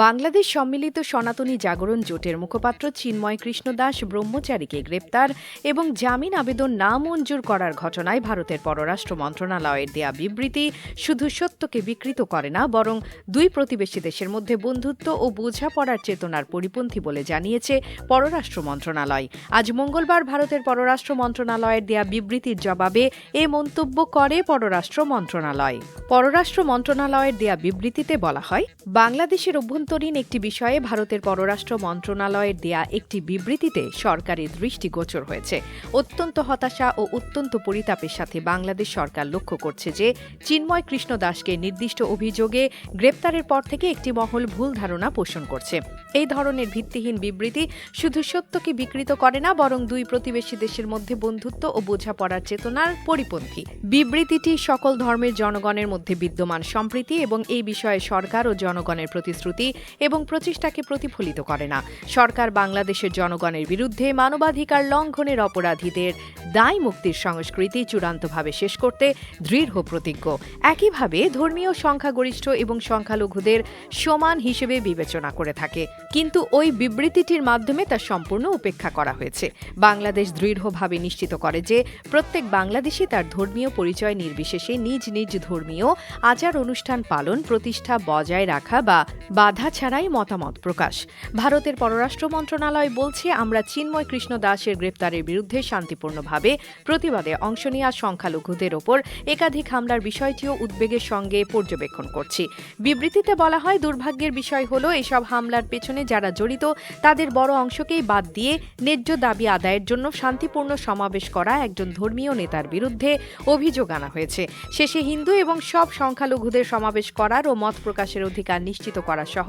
বাংলাদেশ সম্মিলিত সনাতনী জাগরণ জোটের মুখপাত্র চিন্ময় কৃষ্ণ দাস ব্রহ্মচারীকে গ্রেপ্তার এবং জামিন আবেদন না মঞ্জুর করার ঘটনায় ভারতের পররাষ্ট্র মন্ত্রণালয়ের দেয়া বিবৃতি শুধু সত্যকে বিকৃত করে না, বরং দুই প্রতিবেশী দেশের মধ্যে বন্ধুত্ব ও বোঝাপড়ার চেতনার পরিপন্থী বলে জানিয়েছে পররাষ্ট্র মন্ত্রণালয়। আজ মঙ্গলবার ভারতের পররাষ্ট্র মন্ত্রণালয়ের দেয়া বিবৃতির জবাবে এ মন্তব্য করে পররাষ্ট্র মন্ত্রণালয়। পররাষ্ট্র মন্ত্রণালয়ের দেয়া বিবৃতিতে বলা হয়, বাংলাদেশের অভ্যন্তরীণ একটি বিষয়ে ভারতের পররাষ্ট্র মন্ত্রণালয়ের দেয়া একটি বিবৃতিতে সরকারের দৃষ্টিগোচর হয়েছে। অত্যন্ত হতাশা ও অত্যন্ত পরিতাপের সাথে বাংলাদেশ সরকার লক্ষ্য করছে যে, চিন্ময় কৃষ্ণ দাসকে নির্দিষ্ট অভিযোগে গ্রেপ্তারের পর থেকে একটি মহল ভুল ধারণা পোষণ করছে। এই ধরনের ভিত্তিহীন বিবৃতি শুধু সত্যকে বিকৃত করে না, বরং দুই প্রতিবেশী দেশের মধ্যে বন্ধুত্ব ও বোঝাপড়ার চেতনার পরিপন্থী। বিবৃতিটি সকল ধর্মের জনগণের মধ্যে বিদ্যমান সম্প্রীতি এবং এই বিষয়ে সরকার ও জনগণের প্রতিশ্রুতি এবং প্রচেষ্টাকে প্রতিফলিত করে না। সরকার বাংলাদেশের জনগণের বিরুদ্ধে মানবাধিকার লঙ্ঘনের অপরাধীদের দায় মুক্তির সংস্কৃতি চূড়ান্তভাবে শেষ করতে দৃঢ় প্রতিজ্ঞ। একইভাবে ধর্মীয় সংখ্যাগরিষ্ঠ এবং সংখ্যালঘুদের সমান হিসেবে বিবেচনা করে থাকে। কিন্তু ওই বিবৃতিটির মাধ্যমে তা সম্পূর্ণ উপেক্ষা করা হয়েছে। বাংলাদেশ দৃঢ়ভাবে নিশ্চিত করে যে প্রত্যেক বাংলাদেশি তার ধর্মীয় পরিচয় নির্বিশেষে নিজ নিজ ধর্মীয় আচার অনুষ্ঠান পালন, প্রতিষ্ঠা বজায় রাখা বা বাধা ছাড়াই মতামত প্রকাশ। ভারতের পররাষ্ট্র মন্ত্রণালয় বলছে, আমরা চিন্ময় কৃষ্ণ দাসের গ্রেপ্তারের বিরুদ্ধে শান্তিপূর্ণভাবে প্রতিবাদে অংশ নেওয়া সংখ্যালঘুদের ওপর একাধিক হামলার বিষয়টিও উদ্বেগের সঙ্গে পর্যবেক্ষণ করছি। বিবৃতিতে বলা হয়, দুর্ভাগ্যের বিষয় হল, এসব হামলার পেছনে যারা জড়িত, তাদের বড় অংশকেই বাদ দিয়ে ন্যায্য দাবি আদায়ের জন্য শান্তিপূর্ণ সমাবেশ করা একজন ধর্মীয় নেতার বিরুদ্ধে অভিযোগ আনা হয়েছে। শেষে হিন্দু এবং সব সংখ্যালঘুদের সমাবেশ করার ও মত প্রকাশের অধিকার নিশ্চিত করা সহ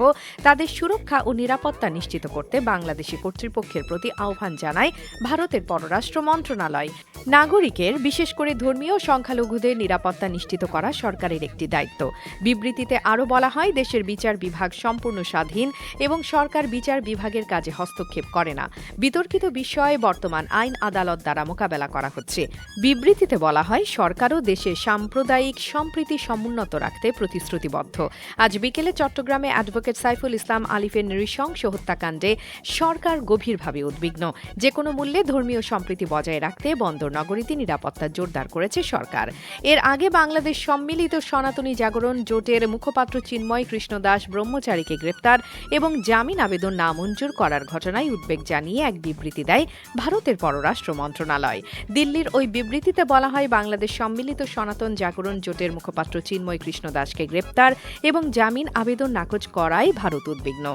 তাদের সুরক্ষা ও নিরাপত্তা নিশ্চিত করতে বাংলাদেশি কর্তৃপক্ষের প্রতি আহ্বান জানায় ভারতের পররাষ্ট্র মন্ত্রণালয়। নাগরিকের, বিশেষ করে ধর্মীয় সংখ্যালঘুদের নিরাপত্তা নিশ্চিত করা সরকারের একটি দায়িত্ব। বিবৃতিতে আরও বলা হয়, দেশের বিচার বিভাগ সম্পূর্ণ স্বাধীন এবং সরকার বিচার বিভাগের কাজে হস্তক্ষেপ করে না। বিতর্কিত বিষয়ে বর্তমান আইন আদালত দ্বারা মোকাবেলা করা হচ্ছে। বিবৃতিতে বলা হয়, সরকারও দেশের সাম্প্রদায়িক সম্প্রীতি সমুন্নত রাখতে প্রতিশ্রুতিবদ্ধ। আজ বিকেলে চট্টগ্রামে অ্যাডভোকেট সাইফুল ইসলাম আলিফের নৃশংস হত্যাকাণ্ডে সরকার গভীরভাবে উদ্বিগ্ন। যে কোনো মূল্যে ধর্মীয় সম্প্রীতি বজায় রাখতে বন্দর নগরীতে নিরাপত্তা জোরদার করেছে সরকার। এর আগে বাংলাদেশ সম্মিলিত সনাতনী জাগরণ জোটের মুখপাত্র চিন্ময় কৃষ্ণ দাস ব্রহ্মচারীকে গ্রেপ্তার এবং জামিন আবেদন নামঞ্জুর করার ঘটনায় উদ্বেগ জানিয়ে এক বিবৃতি দেয় ভারতের পররাষ্ট্র মন্ত্রণালয়। দিল্লির ওই বিবৃতিতে বলা হয়, বাংলাদেশ সম্মিলিত সনাতন জাগরণ জোটের মুখপাত্র চিন্ময় কৃষ্ণ দাসকে গ্রেপ্তার এবং জামিন আবেদন নাকচ করায় ভারত উদ্বিগ্ন।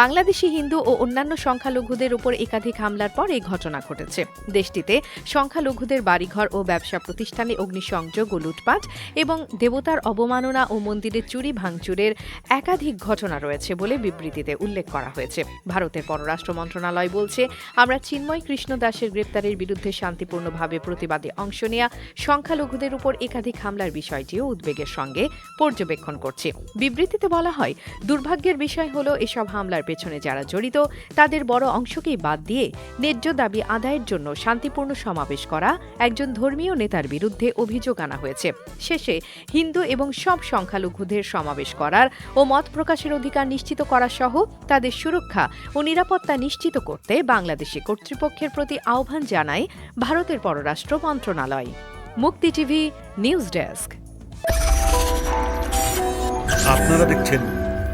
বাংলাদেশি হিন্দু ও অন্যান্য সংখ্যালঘুদের উপর একাধিক হামলার পর এই ঘটনা ঘটেছে। দেশটিতে সংখ্যালঘুদের বাড়িঘর ও ব্যবসা প্রতিষ্ঠানে অগ্নিসংযোগ ও লুটপাট এবং দেবতার অবমাননা ও মন্দিরের চুরি ভাঙচুরের একাধিক ঘটনা রয়েছে বলে বিবৃতিতে উল্লেখ করা হয়েছে। ভারতের পররাষ্ট্র মন্ত্রণালয় বলছে, আমরা চিন্ময় কৃষ্ণ দাসের গ্রেপ্তারের বিরুদ্ধে শান্তিপূর্ণভাবে প্রতিবাদে অংশ নেয়া সংখ্যালঘুদের উপর একাধিক হামলার বিষয়টিও উদ্বেগের সঙ্গে পর্যবেক্ষণ করছে। বিবৃতিতে বলা হয় দুর্ভাগ্যের বিষয় হল এসব হামলার পেছনে যারা জড়িত, তাদের বড় অংশকেই বাদ দিয়ে ন্যায্য দাবি আদায়ের জন্য শান্তিপূর্ণ সমাবেশ করা একজন ধর্মীয় নেতার বিরুদ্ধে অভিযোগ আনা হয়েছে। শেষে হিন্দু এবং সব সংখ্যালঘুদের সমাবেশ করার ও মত প্রকাশের অধিকার নিশ্চিত করা সহ তাদের সুরক্ষা ও নিরাপত্তা নিশ্চিত করতে বাংলাদেশি কর্তৃপক্ষের প্রতি আহ্বান জানায় ভারতের পররাষ্ট্র মন্ত্রণালয়। মুক্তি টিভি, নিউজ ডেস্ক। আপনারা দেখছেন